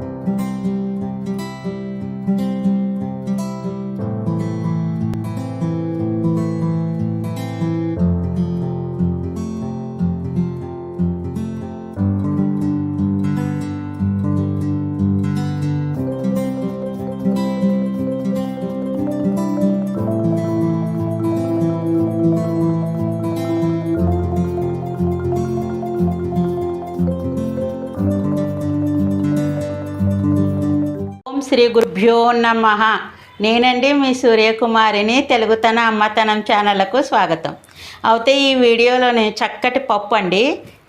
ఓం శ్రీ గురుభ్యో నమ. నేనండి మీ సూర్యకుమారిని తెలుగుతన అమ్మతనం ఛానళ్ళకు స్వాగతం. అయితే ఈ వీడియోలోని చక్కటి పప్పు అండి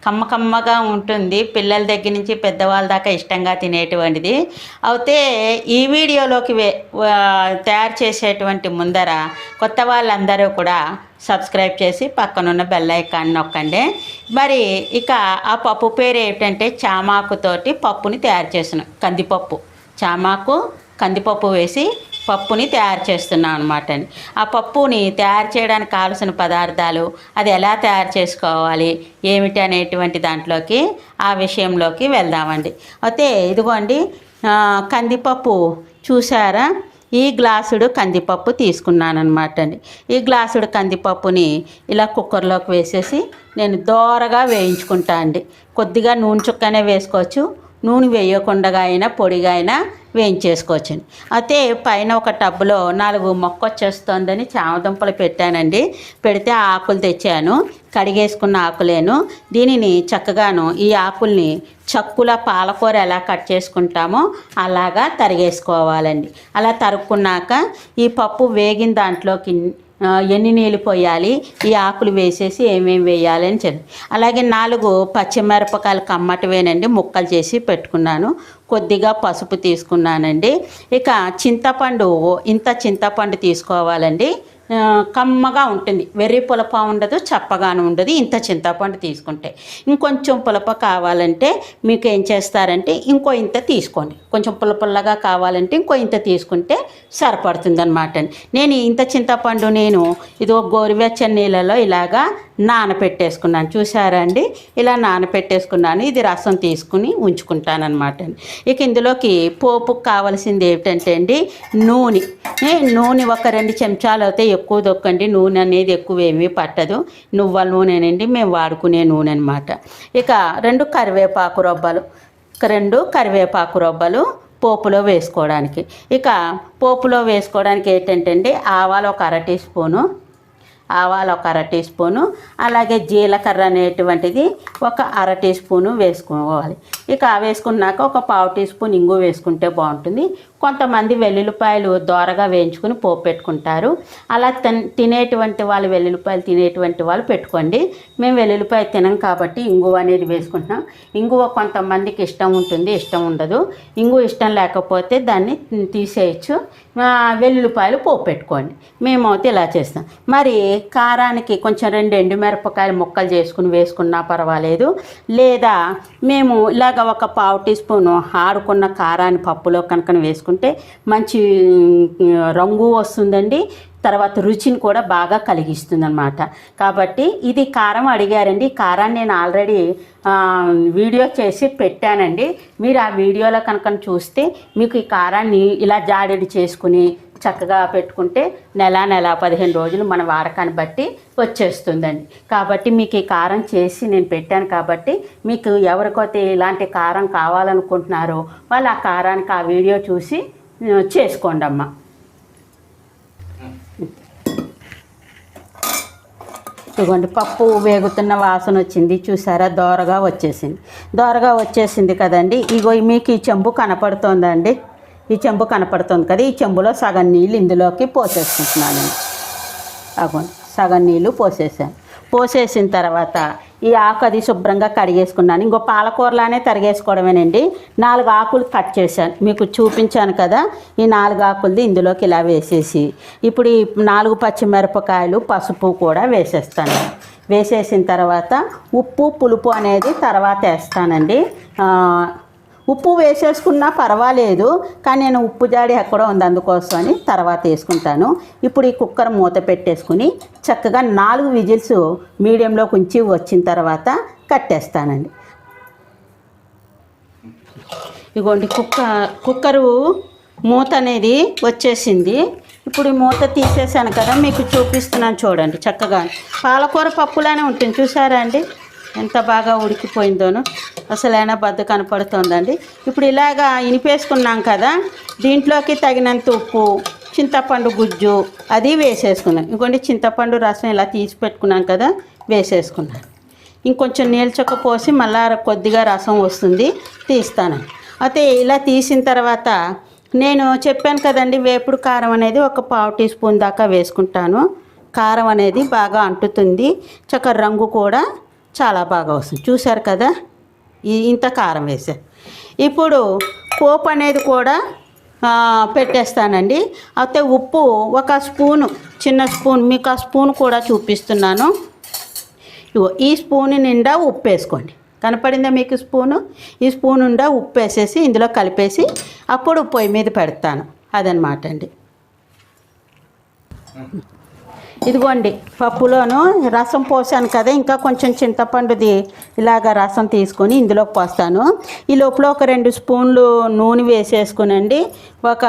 కమ్మ కమ్మగా ఉంటుంది. పిల్లల దగ్గర నుంచి పెద్దవాళ్ళ దాకా ఇష్టంగా తినేటువంటిది. అయితే ఈ వీడియోలోకి వే తయారు చేసేటువంటి ముందర కొత్త వాళ్ళందరూ కూడా సబ్స్క్రైబ్ చేసి పక్కనున్న బెల్ ఐకాన్ నొక్కండి. మరి ఇక ఆ పప్పు పేరు ఏమిటంటే చామాకుతోటి పప్పుని తయారు చేసిన కందిపప్పు. చామాకు కందిపప్పు వేసి పప్పుని తయారు చేస్తున్నాం అనమాట అండి. ఆ పప్పుని తయారు చేయడానికి కావలసిన పదార్థాలు అది ఎలా తయారు చేసుకోవాలి ఏమిటి అనేటువంటి దాంట్లోకి ఆ విషయంలోకి వెళ్దామండి. అయితే ఇదిగోండి కందిపప్పు చూసారా ఈ గ్లాసుడు కందిపప్పు తీసుకున్నాను అనమాట అండి. ఈ గ్లాసుడు కందిపప్పుని ఇలా కుక్కర్లోకి వేసేసి నేను దోరగా వేయించుకుంటా అండి. కొద్దిగా నూనె చుక్కనే వేసుకోవచ్చు. నూనె వేయకుండా అయినా పొడిగా అయినా వేయించేసుకోవచ్చండి. అయితే పైన ఒక టబ్లో నాలుగు మొక్క వచ్చేస్తుందని చామదుంపలు పెట్టానండి. పెడితే ఆ ఆకులు తెచ్చాను. కడిగేసుకున్న ఆకులేను. దీనిని చక్కగాను ఈ ఆకుల్ని చక్కుల పాలకూర ఎలా కట్ చేసుకుంటామో అలాగా తరిగేసుకోవాలండి. అలా తరుక్కున్నాక ఈ పప్పు వేగిన దాంట్లోకి ఎన్ని నీళ్ళు పోయాలి? ఈ ఆకులు వేసేసి ఏమేమి వేయాలి అని చెప్పి. అలాగే నాలుగు పచ్చిమిరపకాయలు కమ్మటివేనండి ముక్కలు చేసి పెట్టుకున్నాను. కొద్దిగా పసుపు తీసుకున్నానండి. ఇక చింతపండు ఇంత చింతపండు తీసుకోవాలండి. కమ్మగా ఉంటుంది. వెర్రి పులప ఉండదు చప్పగాను ఉండదు. ఇంత చింతపండు తీసుకుంటే. ఇంకొంచెం పులప కావాలంటే మీకు ఏం చేస్తారంటే ఇంకో ఇంత తీసుకోండి. కొంచెం పుల్ల పుల్లగా కావాలంటే ఇంకో ఇంత తీసుకుంటే సరిపడుతుంది అనమాట నేను ఇంత చింతపండు నేను ఇది ఒక గోరువెచ్చని నీళ్ళలో ఇలాగా నానపెట్టేసుకున్నాను. చూసారా అండి? ఇలా నానపెట్టేసుకున్నాను. ఇది రసం తీసుకుని ఉంచుకుంటాను అనమాట ఇక ఇందులోకి పోపుకు కావాల్సింది ఏమిటంటే అండి నూనె. నూనె ఒక రెండు చెంచాలు అయితే ఎక్కువ దొక్కండి నూనె అనేది ఎక్కువ ఏమీ పట్టదు. నువ్వుల నూనెనండి మేము వాడుకునే నూనె అనమాట ఇక రెండు కరివేపాకు రొబ్బలు రెండు కరివేపాకు రొబ్బలు పోపులో వేసుకోవడానికి. ఇక పోపులో వేసుకోవడానికి ఏంటంటే అండి ఆవాలు ఒక అర టీ స్పూను ఆవాలు ఒక అర టీ స్పూను అలాగే జీలకర్ర అనేటువంటిది ఒక అర టీ స్పూను వేసుకోవాలి. ఇక వేసుకున్నాక ఒక పావు టీ స్పూన్ ఇంగు వేసుకుంటే బాగుంటుంది. కొంతమంది వెల్లుల్లిపాయలు దోరగా వేయించుకుని పోపు పెట్టుకుంటారు. అలా తిన్ తినేటువంటి వాళ్ళు వెల్లుల్లిపాయలు తినేటువంటి వాళ్ళు పెట్టుకోండి. మేము వెల్లుల్లిపాయ తినం కాబట్టి ఇంగువ అనేది వేసుకుంటున్నాం. ఇంగువ కొంతమందికి ఇష్టం ఉంటుంది ఇష్టం ఉండదు. ఇంగువ ఇష్టం లేకపోతే దాన్ని తీసేయచ్చు. వెల్లుల్లిపాయలు పోపు పెట్టుకోండి. మేమైతే ఇలా చేస్తాం. మరి కారానికి కొంచెం రెండు ఎండుమిరపకాయలు ముక్కలు చేసుకుని వేసుకున్నా పర్వాలేదు. లేదా మేము ఇలాగ ఒక పావు టీ స్పూన్ ఆడుకున్న కారాన్ని పప్పులో కనుక వేసుకుంటే మంచి రంగు వస్తుందండి. తర్వాత రుచిని కూడా బాగా కలిగిస్తుంది అనమాట కాబట్టి ఇది కారం అడిగారండి. కారాన్ని నేను ఆల్రెడీ వీడియో చేసి పెట్టానండి. మీరు ఆ వీడియోలో కనుక చూస్తే మీకు ఈ కారాన్ని ఇలా జాడెడి చేసుకుని చక్కగా పెట్టుకుంటే నెల నెల పదిహేను రోజులు మన వాడకాన్ని బట్టి వచ్చేస్తుందండి. కాబట్టి మీకు ఈ కారం చేసి నేను పెట్టాను కాబట్టి మీకు ఎవరికైతే ఇలాంటి కారం కావాలనుకుంటున్నారో వాళ్ళు ఆ కారానికి ఆ వీడియో చూసి చేసుకోండి అమ్మ. ఇదిగోండి పప్పు వేగుతున్న వాసన వచ్చింది. చూసారా? దోరగా వచ్చేసింది. దోరగా వచ్చేసింది కదండి. ఇగో మీకు ఈ చెంబు కనపడుతోందండి. ఈ చెంబు కనపడుతుంది కదా ఈ చెంబులో సగం నీళ్ళు ఇందులోకి పోసేసుకుంటున్నాను. అగోండి సగం నీళ్ళు పోసేసాను. పోసేసిన తర్వాత ఈ ఆకు అది శుభ్రంగా కడిగేసుకున్నాను. ఇంకో పాలకూరలానే తరిగేసుకోవడమేనండి. నాలుగు ఆకులు కట్ చేశాను. మీకు చూపించాను కదా ఈ నాలుగు ఆకులది ఇందులోకి ఇలా వేసేసి. ఇప్పుడు ఈ నాలుగు పచ్చిమిరపకాయలు పసుపు కూడా వేసేస్తాను. వేసేసిన తర్వాత ఉప్పు పులుపు అనేది తర్వాత వేస్తానండి. ఉప్పు వేసేసుకున్నా పర్వాలేదు కానీ నేను ఉప్పు జాడి ఎక్కడో ఉంది అందుకోసం అని తర్వాత వేసుకుంటాను. ఇప్పుడు ఈ కుక్కర్ మూత పెట్టేసుకుని చక్కగా నాలుగు విజిల్స్ మీడియంలోకి ఉంచి వచ్చిన తర్వాత కట్టేస్తానండి. ఇగోండి కుక్క కుక్కరు మూత అనేది వచ్చేసింది. ఇప్పుడు ఈ మూత తీసేసాను కదా మీకు చూపిస్తున్నాను చూడండి చక్కగా. పాలకూర పప్పులానే ఉంటుంది చూసారా అండి? ఎంత బాగా ఉడికిపోయిందోనో. అసలైనా బద్ద కనపడుతుందండి. ఇప్పుడు ఇలాగా ఇనిపేసుకున్నాం కదా దీంట్లోకి తగినంత ఉప్పు చింతపండు గుజ్జు అది వేసేసుకున్నాం ఇంకోటి చింతపండు రసం ఇలా తీసి పెట్టుకున్నాం కదా వేసేసుకున్నాను ఇంకొంచెం నీల్చొక్క పోసి మళ్ళా కొద్దిగా రసం వస్తుంది తీస్తాను. అయితే ఇలా తీసిన తర్వాత నేను చెప్పాను కదండి వేపుడు కారం అనేది ఒక పావు టీ స్పూన్ దాకా వేసుకుంటాను. కారం అనేది బాగా అంటుతుంది. చక్కర రంగు కూడా చాలా బాగా వస్తుంది. చూశారు కదా? ఇంత కారం వేసాను ఇప్పుడు పోపు అనేది కూడా పెట్టేస్తానండి. అయితే ఉప్పు ఒక స్పూను చిన్న స్పూన్ మీకు ఆ స్పూన్ కూడా చూపిస్తున్నాను. ఇగో ఈ స్పూన్ నిండా ఉప్పు వేసుకోండి. కనపడిందా మీకు స్పూను? ఈ స్పూన్ నిండా ఉప్పు వేసేసి ఇందులో కలిపేసి అప్పుడు పొయ్యి మీద పెడతాను. అదనమాట అండి. ఇదిగోండి పప్పులోను రసం పోసాను కదా ఇంకా కొంచెం చింతపండుది ఇలాగ రసం తీసుకొని ఇందులోకి పోస్తాను. ఈ లోపల ఒక రెండు స్పూన్లు నూనె వేసేసుకునండి. ఒక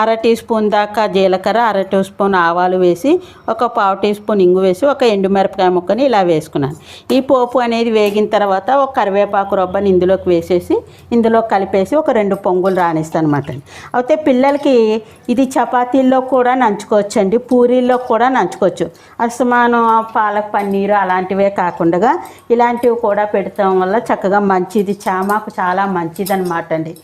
అర టీ స్పూన్ దాకా జీలకర్ర అర టీ స్పూన్ ఆవాలు వేసి ఒక పావు టీ స్పూన్ ఇంగు వేసి ఒక ఎండుమిరపకాయ ముక్కని ఇలా వేసుకున్నాను. ఈ పోపు అనేది వేగిన తర్వాత ఒక కరివేపాకు రొబ్బని ఇందులోకి వేసేసి ఇందులో కలిపేసి ఒక రెండు పొంగులు రాణిస్తాను అనమాట అయితే పిల్లలకి ఇది చపాతీల్లో కూడా నంచుకోవచ్చండి పూరీల్లో కూడా నంచుకోవచ్చు. అసమానం పాలక్ పన్నీరు అలాంటివే కాకుండా ఇలాంటివి కూడా పెడతాం వల్ల చక్కగా మంచిది చామాకు చాలా మంచిది అనమాట అండి.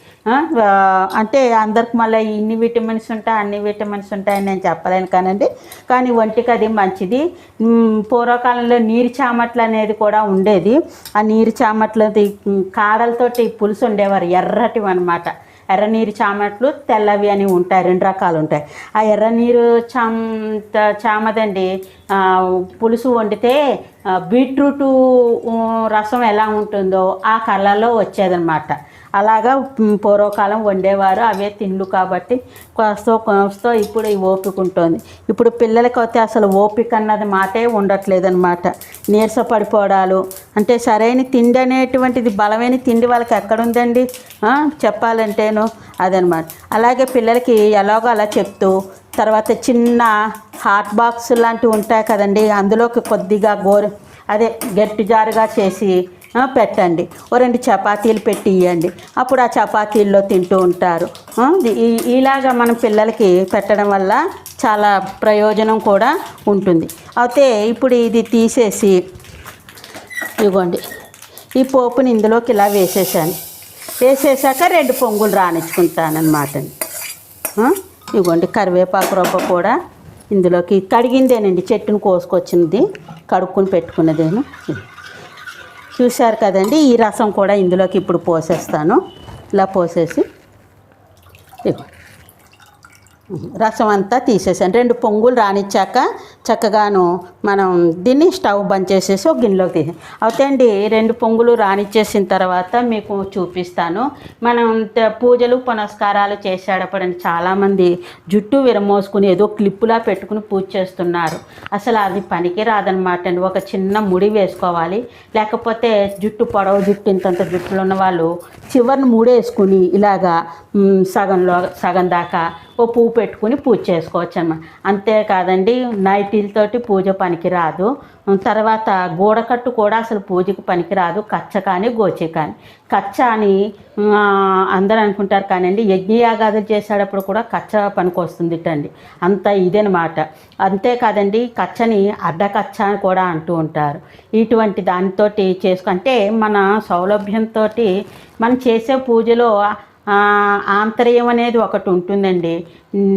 అంటే అందరికి మళ్ళీ ఇన్ని విటమిన్స్ ఉంటాయి అన్ని విటమిన్స్ ఉంటాయని నేను చెప్పలేను కానండి. కానీ ఒంటికి అది మంచిది. పూర్వకాలంలో నీరు చామట్లు అనేది కూడా ఉండేది. ఆ నీరు చామట్లది కాడలతోటి పులుసు ఉండేవారు ఎర్రటివి అనమాట ఎర్ర నీరు చామట్లు తెల్లవి అని ఉంటాయి రెండు రకాలు ఉంటాయి. ఆ ఎర్ర నీరు చామ చామదండి. పులుసు వండితే బీట్రూటు రసం ఎలా ఉంటుందో ఆ కలర్లో వచ్చేదనమాట అలాగా పూర్వకాలం వండేవారు అవే తిండ్లు కాబట్టి కొస్తో కోస్తో ఇప్పుడు ఈ ఓపిక ఉంటుంది. ఇప్పుడు పిల్లలకి అయితే అసలు ఓపిక అన్నది మాటే ఉండట్లేదనమాట నీరస పడిపోవడాలు అంటే సరైన తిండి అనేటువంటిది బలమైన తిండి వాళ్ళకి ఎక్కడుందండి? చెప్పాలంటేను అదనమాట అలాగే పిల్లలకి ఎలాగో అలా చెప్తూ తర్వాత చిన్న హాట్ బాక్స్ లాంటివి ఉంటాయి కదండి అందులోకి కొద్దిగా గోరు అదే గట్టి జారుగా చేసి పెట్టండి. ఓ రెండు చపాతీలు పెట్టి ఇవ్వండి అప్పుడు ఆ చపాతీల్లో తింటూ ఉంటారు. ఈ- ఇలాగా మనం పిల్లలకి పెట్టడం వల్ల చాలా ప్రయోజనం కూడా ఉంటుంది. అయితే ఇప్పుడు ఇది తీసేసి ఇవ్వండి. ఈ పోపుని ఇందులోకి ఇలా వేసేసాను. వేసేసాక రెండు పొంగులు రాణించుకుంటానమాట ఇవ్వండి. కరివేపాకు రొబ్బ కూడా ఇందులోకి కడిగిందేనండి. చెట్టును కోసుకొచ్చినది. కడుక్కొని పెట్టుకున్నదేను. చూశారు కదండి ఈ రసం కూడా ఇందులోకి ఇప్పుడు పోసేస్తాను. ఇలా పోసేసి ఇవ్వండి. రసం అంతా తీసేసాను రెండు పొంగులు రానిచ్చాక చక్కగాను మనం దీన్ని స్టవ్ బంద్ చేసేసి ఒక గిన్నెలోకి తీసాం అవుతండి రెండు పొంగులు రానిచ్చేసిన తర్వాత మీకు చూపిస్తాను. మనం పూజలు పునస్కారాలు చేసేటప్పుడు చాలామంది జుట్టు విరమోసుకుని ఏదో క్లిప్పులా పెట్టుకుని పూజ చేస్తున్నారు. అసలు అది పనికి రాదనమాట అండి. ఒక చిన్న ముడి వేసుకోవాలి. లేకపోతే జుట్టు పొడవు జుట్టు ఇంతంత జుట్టులు ఉన్న వాళ్ళు చివరిని ముడేసుకుని ఇలాగా సగంలో సగం దాకా ఓ పువ్వు పెట్టుకుని పూజ చేసుకోవచ్చు అన్నమాట అంతేకాదండి నైటీలతోటి పూజ పనికిరాదు. తర్వాత గూడకట్టు కూడా అసలు పూజకు పనికిరాదు కచ్చ కానీ గోచి కానీ. కచ్చ అని అందరు అందరూ అనుకుంటారు కానండి యజ్ఞయాగాదులు చేసేటప్పుడు కూడా కచ్చ పనికి వస్తుంది అండి అంత ఇదనమాట. అంతేకాదండి కచ్చని అడ్డ కచ్చ అని కూడా అంటూ ఉంటారు. ఇటువంటి దానితోటి చేసుకుంటే మన సౌలభ్యంతో మనం చేసే పూజలో ఆంతర్యం అనేది ఒకటి ఉంటుందండి.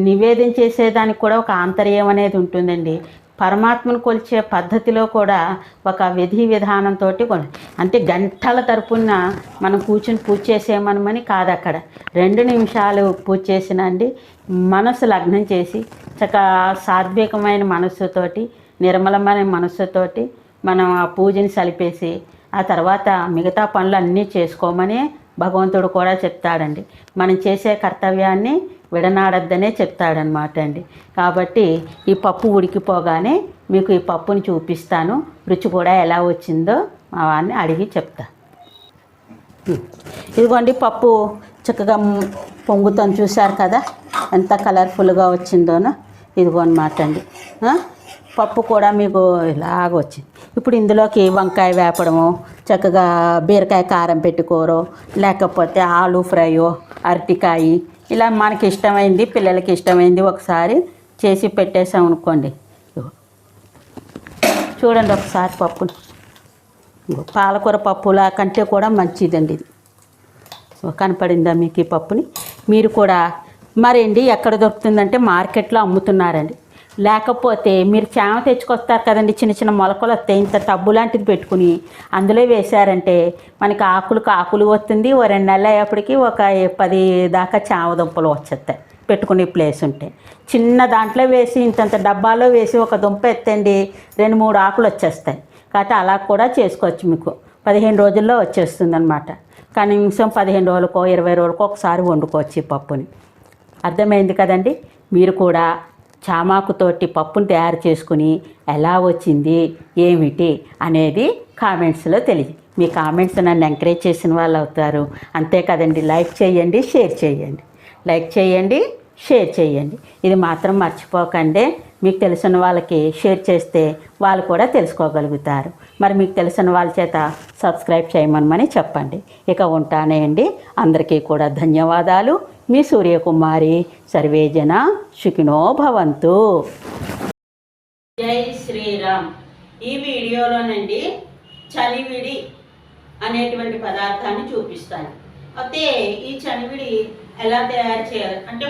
నివేదన చేసేదానికి కూడా ఒక ఆంతర్యం అనేది ఉంటుందండి. పరమాత్మను కొలిచే పద్ధతిలో కూడా ఒక విధి విధానంతో అంటే గంటల తరపున మనం కూర్చుని పూజ చేసేమనమని కాదు అక్కడ. రెండు నిమిషాలు పూజ చేసినండి మనసు లగ్నం చేసి చక్క సాత్వికమైన మనస్సుతోటి నిర్మలమైన మనస్సుతోటి మనం ఆ పూజని సలిపేసి ఆ తర్వాత మిగతా పనులు అన్నీ చేసుకోమని భగవంతుడు కూడా చెప్తాడండి. మనం చేసే కర్తవ్యాన్ని విడనాడద్దనే చెప్తాడనమాట అండి. కాబట్టి ఈ పప్పు ఉడికిపోగానే మీకు ఈ పప్పుని చూపిస్తాను. రుచి కూడా ఎలా వచ్చిందో మా వాడిని అడిగి చెప్తా. ఇదిగోండి పప్పు చక్కగా పొంగుతాను. చూశారు కదా? ఎంత కలర్ఫుల్గా వచ్చిందోనో ఇదిగో అనమాట అండి పప్పు కూడా మీకు ఇలాగ వచ్చింది ఇప్పుడు ఇందులోకి వంకాయ వేపడము చక్కగా బీరకాయ కారం పెట్టుకోరో లేకపోతే ఆలు ఫ్రైయో అరటికాయ ఇలా మనకి ఇష్టమైంది పిల్లలకి ఇష్టమైంది ఒకసారి చేసి పెట్టేసాం అనుకోండి. చూడండి ఒకసారి పప్పుని. పాలకూర పప్పులా కంటే కూడా మంచిదండి ఇది. కనపడిందా మీకు ఈ పప్పుని? మీరు కూడా మరేండి ఎక్కడ దొరుకుతుందంటే మార్కెట్లో అమ్ముతున్నారండి. లేకపోతే మీరు చేమ తెచ్చుకొస్తారు కదండి చిన్న చిన్న మొలకలు వస్తాయి. ఇంత టబ్బు లాంటిది పెట్టుకుని అందులో వేశారంటే మనకి ఆకులకు ఆకులు వస్తుంది. ఓ రెండు నెలలు అయ్యేప్పటికి ఒక పది దాకా చేమ దుంపలు వచ్చేస్తాయి పెట్టుకునే ప్లేస్ ఉంటే. చిన్న దాంట్లో వేసి ఇంతంత డబ్బాలో వేసి ఒక దుంప ఎత్తండి రెండు మూడు ఆకులు వచ్చేస్తాయి. కాబట్టి అలా కూడా చేసుకోవచ్చు మీకు. పదిహేను రోజుల్లో వచ్చేస్తుంది అనమాట కనీసం పదిహేను రోజులకో ఇరవై రోజులకో ఒకసారి వండుకోవచ్చు ఈ పప్పుని. అర్థమైంది కదండి? మీరు కూడా చామాకుతోటి పప్పుని తయారు చేసుకుని ఎలా వచ్చింది ఏమిటి అనేది కామెంట్స్లో తెలియదు మీ కామెంట్స్ నన్ను ఎంకరేజ్ చేసిన వాళ్ళు అవుతారు. అంతే కదండి. లైక్ చేయండి షేర్ చేయండి. లైక్ చేయండి షేర్ చేయండి. ఇది మాత్రం మర్చిపోకండి. మీకు తెలిసిన వాళ్ళకి షేర్ చేస్తే వాళ్ళు కూడా తెలుసుకోగలుగుతారు. మరి మీకు తెలిసిన వాళ్ళ చేత సబ్స్క్రైబ్ చేయమని చెప్పండి. ఇక ఉంటానే అండి. అందరికీ కూడా ధన్యవాదాలు. మీ సూర్యకుమారి సర్వేజన సుఖినో భవంతు. జై శ్రీరామ్. ఈ వీడియోలోనండి చలివిడి అనేటువంటి పదార్థాన్ని చూపిస్తాను. అయితే ఈ చలివిడి ఎలా తయారు చేయాలి? అంటే